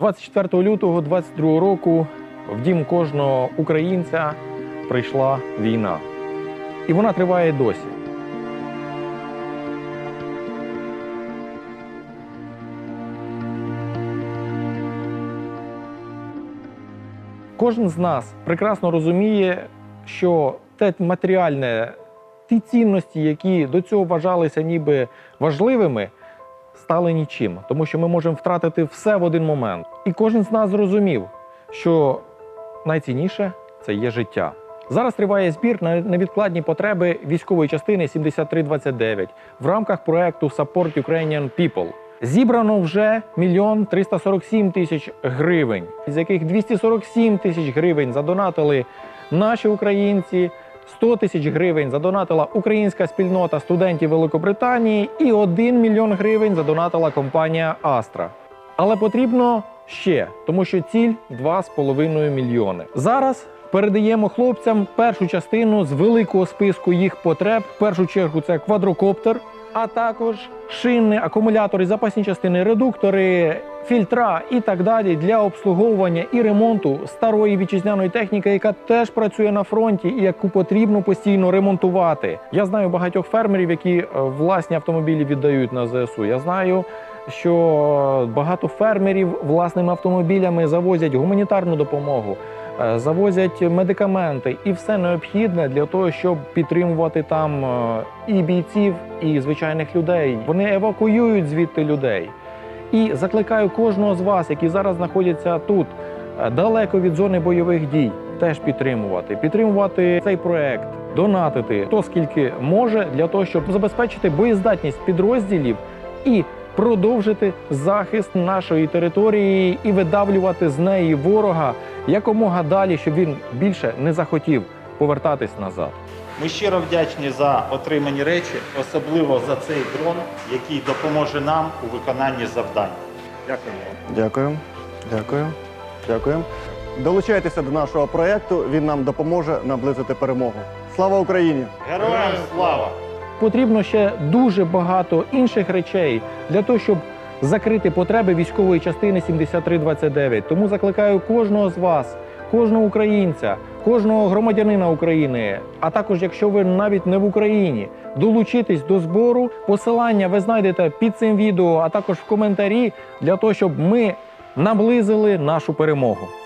24 лютого 22 року в дім кожного українця прийшла війна. І вона триває досі. Кожен з нас прекрасно розуміє, що те матеріальне, ті цінності, які до цього вважалися ніби важливими, стали нічим, тому що ми можемо втратити все в один момент. І кожен з нас зрозумів, що найцінніше це є життя. Зараз триває збір на невідкладні потреби військової частини 7329 в рамках проекту Support Ukrainian People. Зібрано вже мільйон 347 тисяч гривень, з яких 247 тисяч гривень задонатили наші українці, 100 тисяч гривень задонатила українська спільнота студентів Великобританії і 1 мільйон гривень задонатила компанія Astra. Але потрібно ще, тому що ціль 2,5 мільйони. Зараз передаємо хлопцям першу частину з великого списку їх потреб. В першу чергу це квадрокоптер, а також шини, акумулятори, запасні частини, редуктори, фільтра і так далі для обслуговування і ремонту старої вітчизняної техніки, яка теж працює на фронті і яку потрібно постійно ремонтувати. Я знаю багатьох фермерів, які е, власні автомобілі віддають на ЗСУ. Я знаю. Що багато фермерів власними автомобілями завозять гуманітарну допомогу, е, завозять медикаменти і все необхідне для того, щоб підтримувати там е, і бійців, і звичайних людей. Вони евакуюють звідти людей. І закликаю кожного з вас, які зараз знаходяться тут, е, далеко від зони бойових дій, теж підтримувати, підтримувати цей проект, донатити хто скільки може для того, щоб забезпечити боєздатність підрозділів і продовжити захист нашої території і видавлювати з неї ворога якомога далі, щоб він більше не захотів повертатись назад. Ми щиро вдячні за отримані речі, особливо за цей дрон, який допоможе нам у виконанні завдань. Дякуємо. Дякую. Дякую. Дякую. Долучайтеся до нашого проєкту. Він нам допоможе наблизити перемогу. Слава Україні! Героям слава! Потрібно ще дуже багато інших речей для того, щоб закрити потреби військової частини 7329. Тому закликаю кожного з вас, кожного українця, кожного громадянина України, а також, якщо ви навіть не в Україні, долучитись до збору. Посилання ви знайдете під цим відео, а також в коментарі для того, щоб ми наблизили нашу перемогу.